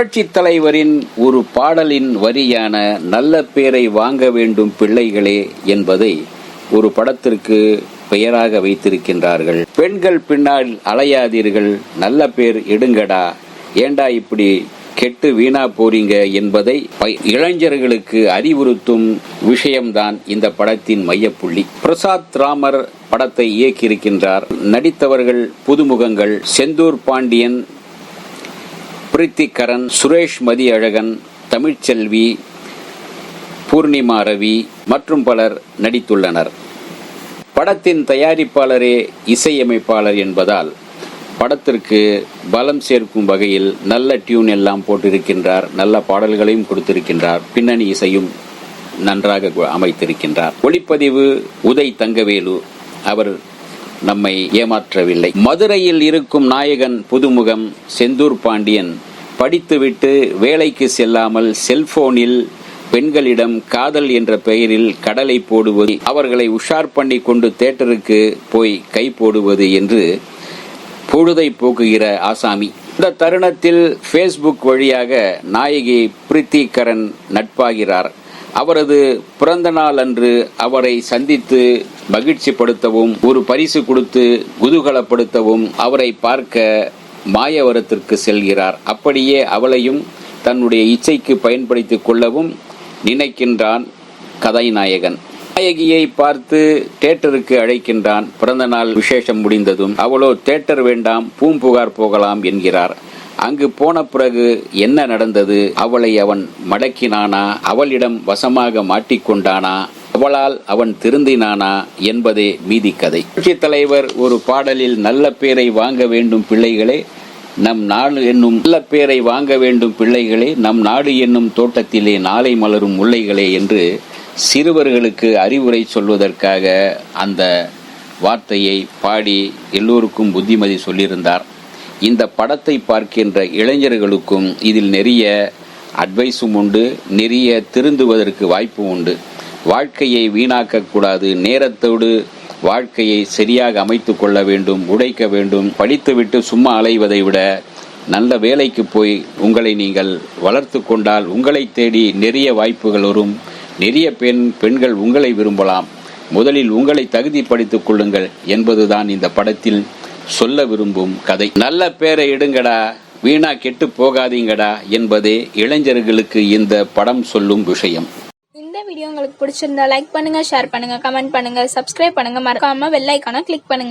புரட்சி தலைவரின் ஒரு பாடலின் வரியான நல்ல பேரை வாங்க வேண்டும் பிள்ளைகளே என்பதை ஒரு படத்திற்கு பெயராக வைத்திருக்கின்றார்கள். பெண்கள் பின்னால் அலையாதீர்கள் நல்ல பேர் எடுங்கடா ஏண்டா இப்படி கெட்டு வீணா போறீங்க என்பதை இளைஞர்களுக்கு அறிவுறுத்தும் விஷயம்தான் இந்த படத்தின் மையப்புள்ளி. பிரசாத் ராமர் படத்தை இயக்கியிருக்கின்றார். நடித்தவர்கள் புதுமுகங்கள் செந்தூர் பாண்டியன் பிரித்திகரன் சுரேஷ் மதியழகன் தமிழ்ச்செல்வி பூர்ணிமா ரவி மற்றும் பலர் நடித்துள்ளனர். படத்தின் தயாரிப்பாளரே இசையமைப்பாளர் என்பதால் படத்திற்கு பலம் சேர்க்கும் வகையில் நல்ல டியூன் எல்லாம் போட்டிருக்கின்றார் நல்ல பாடல்களையும் கொடுத்திருக்கின்றார் பின்னணி இசையும் நன்றாக அமைத்திருக்கின்றார். ஒளிப்பதிவு உதய் தங்கவேலு அவர் நம்மை ஏமாற்றவில்லை. மதுரையில் இருக்கும் நாயகன் புதுமுகம் செந்தூர் பாண்டியன் படித்துவிட்டு வேலைக்கு செல்லாமல் செல்போனில் பெண்களிடம் காதல் என்ற பெயரில் கடலை போடுவது அவர்களை உஷார் பண்ணி கொண்டு தேட்டருக்கு போய் கை போடுவது என்று பொழுதை போக்குகிற ஆசாமி. இந்த தருணத்தில் ஃபேஸ்புக் வழியாக நாயகி பிரித்திகரன் நட்பாகிறார். அவரது பிறந்த நாள் அன்று அவரை சந்தித்து மகிழ்ச்சிப்படுத்தவும் ஒரு பரிசு கொடுத்து குதூகலப்படுத்தவும் அவரை பார்க்க மாயவரத்திற்கு செல்கிறார். அப்படியே அவளையும் தன்னுடைய இச்சைக்கு பயன்படுத்தி கொள்ளவும் நினைக்கின்றான் கதாநாயகன். நாயகியை பார்த்து தேட்டருக்கு அழைக்கின்றான். பிறந்த நாள் விசேஷம் முடிந்ததும் அவளோ தேட்டர் வேண்டாம் பூம்புகார் போகலாம் என்கிறார். அங்கு போன பிறகு என்ன நடந்தது? அவளை அவன் மடக்கினானா? அவளிடம் வசமாக மாட்டிக்கொண்டானா? அவளால் அவன் திருந்தினானா? என்பதே மீதி கதை. புரட்சித் தலைவர் ஒரு பாடலில் நல்ல பேரை வாங்க வேண்டும் பிள்ளைகளே நம் நாடு என்னும் நல்ல பேரை வாங்க வேண்டும் பிள்ளைகளே நம் நாடு என்னும் தோட்டத்திலே நாளை மலரும் முல்லைகளே என்று சிறுவர்களுக்கு அறிவுரை சொல்வதற்காக அந்த வார்த்தையை பாடி எல்லோருக்கும் புத்திமதி சொல்லியிருந்தார். இந்த படத்தை பார்க்கின்ற இளைஞர்களுக்கும் இதில் நிறைய அட்வைஸும் உண்டு நிறைய திருந்துவதற்கு வாய்ப்பு உண்டு. வாழ்க்கையை வீணாக்கக்கூடாது நேரத்தோடு வாழ்க்கையை சரியாக அமைத்து கொள்ள வேண்டும் உடைக்க வேண்டும் படித்துவிட்டு சும்மா அலைவதை விட நல்ல வேலைக்கு போய் உங்களை நீங்கள் வளர்த்து கொண்டால் உங்களை தேடி நிறைய வாய்ப்புகள் வரும் நிறைய பெண் பெண்கள் உங்களை விரும்பலாம். முதலில் உங்களை தகுதி படித்துக் கொள்ளுங்கள் என்பதுதான் இந்த படத்தில் சொல்ல விரும்பும் கதை. நல்ல பேரை எடுங்கடா வீணா கெட்டு போகாதீங்கடா என்பதே இளைஞர்களுக்கு இந்த படம் சொல்லும் விஷயம். இந்த வீடியோ உங்களுக்கு பிடிச்சிருந்தா லைக் பண்ணுங்க ஷேர் பண்ணுங்க கமெண்ட் பண்ணுங்க சப்ஸ்கிரைப் பண்ணுங்க. மறக்காம வெள்ளைக்கான கிளிக் பண்ணுங்க.